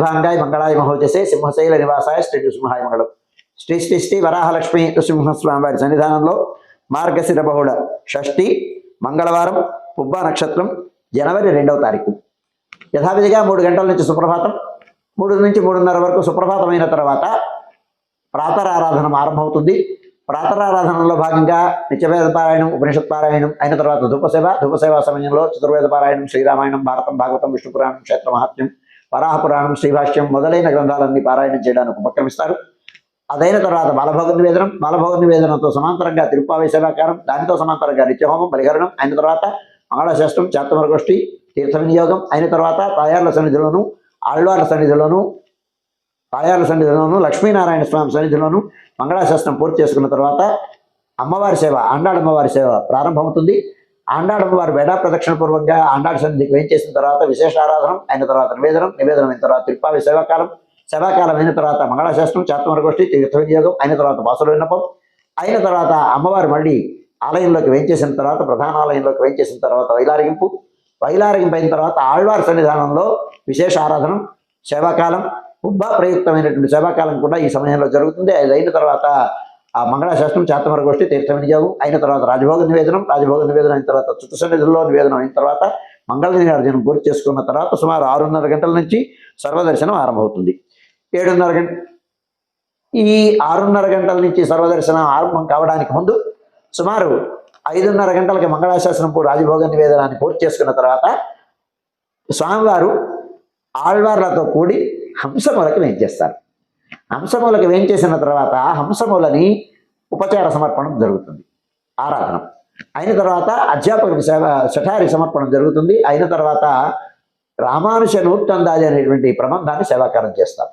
శుభాంగాయ మంగళాయ మహోజసే సింహశైల నివాసాయ శ్రీ నృసింహాయ మంగళం. శ్రీ శ్రీ శ్రీ వరాహలక్ష్మి నృసింహస్వామి వారి సన్నిధానంలో మార్గశిర బహుళ షష్ఠి మంగళవారం పుబ్బ నక్షత్రం జనవరి రెండవ తారీఖు. యథావిధిగా మూడు గంటల నుంచి సుప్రభాతం మూడు నుంచి మూడున్నర వరకు సుప్రభాతమైన తర్వాత ప్రాతరారాధన ఆరంభమవుతుంది. ప్రాతరారాధనలో భాగంగా నిత్యవేద పారాయణం ఉపనిషత్ పారాయణం అయిన తర్వాత ధూపసేవ ధూపసేవ సమయంలో చతుర్వేద పారాయణం శ్రీరామాయణం భారతం భాగవతం విష్ణుపురాణం క్షేత్ర మహాత్మ్యం వరాహపురాణం శ్రీభాష్యం మొదలైన గ్రంథాలన్నీ పారాయణం చేయడానికి ఉపక్రమిస్తారు. అదైన తర్వాత బాలభోగ నివేదనం బాలభోగ నివేదనంతో సమాంతరంగా తిరుపావేశాకారం దానితో సమాంతరంగా నిత్యహోమం బలిహరణం అయిన తర్వాత మంగళశాస్త్రం చాత్తమరగోష్ఠి తీర్థ వినియోగం అయిన తర్వాత తాయార్ల సన్నిధిలోను ఆళ్వార్ల సన్నిధిలోను తాయార్ల సన్నిధిలోను లక్ష్మీనారాయణ స్వామి సన్నిధిలోను మంగళాశాస్త్రం పూర్తి చేసుకున్న తర్వాత అమ్మవారి సేవ అండాడమ్మవారి సేవ ప్రారంభమవుతుంది. ఆండాడమ్మవారి వేడా ప్రదక్షిణ పూర్వంగా ఆండాడు సన్నిధికి వేయించేసిన తర్వాత విశేష ఆరాధనం అయిన తర్వాత నివేదనం నివేదనం అయిన తర్వాత తిరుపావి సేవాకాలం సేవాకాలం అయిన తర్వాత మంగళశాస్త్రం చాత్మరగోష్ఠి తీర్థ వినియోగం అయిన తర్వాత బాసుల విన్నపం అయిన తర్వాత అమ్మవారు మళ్ళీ ఆలయంలోకి వేయించేసిన తర్వాత ప్రధాన ఆలయంలోకి వేయించేసిన తర్వాత వైలారగింపు వైలారగింపు అయిన తర్వాత ఆళ్వారి సన్నిధానంలో విశేష ఆరాధనం సేవాకాలం ఉబ్బ ప్రయుక్తమైనటువంటి సేవాకాలం కూడా ఈ సమయంలో జరుగుతుంది. అది అయిన తర్వాత ఆ మంగళాశాస్త్రం చాతమర గోష్ఠి తీర్థ వినియోగం అయిన తర్వాత రాజభోగ నివేదనం రాజభోగ నివేదనం అయిన తర్వాత చుట్టు నివేదనం అయిన తర్వాత మంగళ నివేదనం పూర్తి చేసుకున్న తర్వాత సుమారు ఆరున్నర గంటల నుంచి సర్వదర్శనం ఆరంభమవుతుంది. ఏడున్నర గంట ఈ ఆరున్నర గంటల నుంచి సర్వదర్శనం ఆరంభం కావడానికి ముందు సుమారు ఐదున్నర గంటలకి మంగళాశాసనం రాజభోగ నివేదనాన్ని పూర్తి చేసుకున్న తర్వాత స్వామివారు ఆళ్వార్లతో కూడి హంసములకి వేయించేస్తారు హంసమూలకి వేయించేసిన తర్వాత హంసములని ఉపచార సమర్పణం జరుగుతుంది. ఆరాధన. అయిన తర్వాత అధ్యాపకుడికి సేవ శఠారి సమర్పణం జరుగుతుంది. అయిన తర్వాత రామానుష నూర్తందాది అనేటువంటి ప్రబంధాన్ని సేవాకారం చేస్తారు.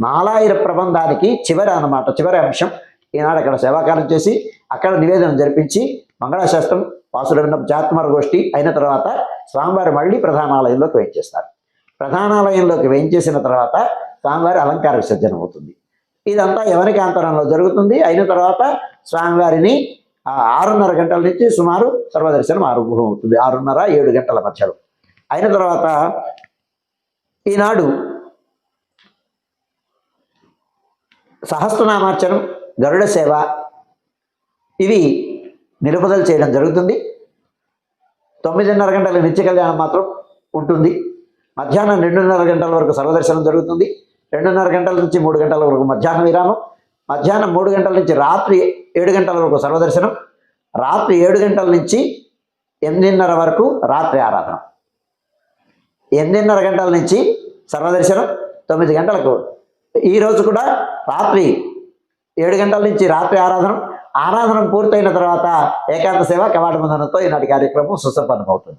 నాలాయిర ప్రబంధానికి చివరి అన్నమాట చివరి అంశం ఈనాడు అక్కడ సేవాకారం చేసి అక్కడ నివేదన జరిపించి మంగళాశాస్త్రం పాసుడమైన జాత్మర గోష్ఠి అయిన తర్వాత స్వామివారి మళ్ళీ ప్రధానాలయంలోకి వేయించేస్తారు. ప్రధానాలయంలోకి వేయించేసిన తర్వాత స్వామివారి అలంకార విసర్జన అవుతుంది. ఇదంతా ఎవరికి అంతరంలో జరుగుతుంది? అయిన తర్వాత స్వామివారిని ఆరున్నర గంటల నుంచి సుమారు సర్వదర్శనం ఆరంభం అవుతుంది. ఆరున్నర ఏడు గంటల మధ్యలో. అయిన తర్వాత ఈనాడు సహస్రనామార్చనం గరుడ సేవ ఇవి నిలుపుదల చేయడం జరుగుతుంది. తొమ్మిదిన్నర గంటల నిత్య కళ్యాణం మాత్రం ఉంటుంది. మధ్యాహ్నం రెండున్నర గంటల వరకు సర్వదర్శనం జరుగుతుంది. రెండున్నర గంటల నుంచి మూడు గంటల వరకు మధ్యాహ్న విరామం. మధ్యాహ్నం మూడు గంటల నుంచి రాత్రి ఏడు గంటల వరకు సర్వదర్శనం. రాత్రి ఏడు గంటల నుంచి ఎనిమిదిన్నర వరకు రాత్రి ఆరాధన. ఎనిమిదిన్నర గంటల నుంచి సర్వదర్శనం తొమ్మిది గంటలకు. ఈరోజు కూడా రాత్రి ఏడు గంటల నుంచి రాత్రి ఆరాధన. ఆరాధన పూర్తయిన తర్వాత ఏకాంత సేవ కవాట బంధనంతో ఈనాటి కార్యక్రమం సుసంపన్నమవుతుంది.